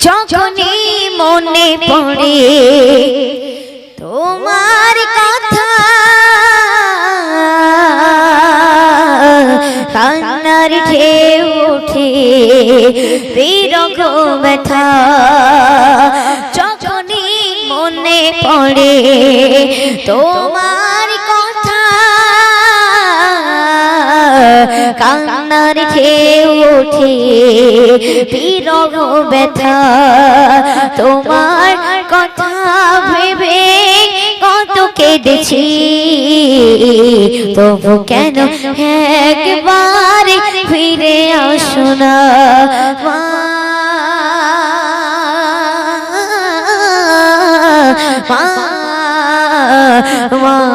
যখনই মনে পড়ে তোমার কথা কান্নার ঢেউ ওঠে বিরগ ব্যথা। যখনই মনে পড়ে তোমার কান্নার ওঠে বিরগ ব্যথা। তোমার কথা ভেবে কত কেঁদেছি, তবু কেন একবার ফিরে আসো না? মা মা। মা। মা।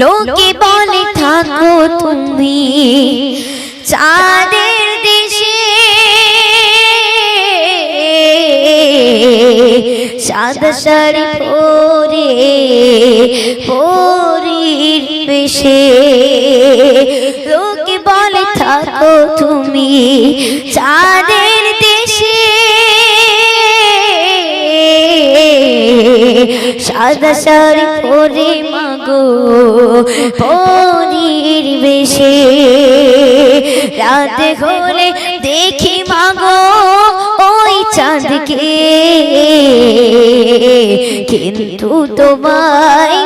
লোকে বলে থাকো তুমি চাঁদের দেশে সাদা শাড়ি পরে পরীর বেশে। লোকে বলে থাকো তুমি চাঁদের দেশে। সাদা শাড়ি পরে মাগো। পরীর বেশে। রাতে হলে দেখি মাগো ওই চাঁদকে। কিন্তু তোমায়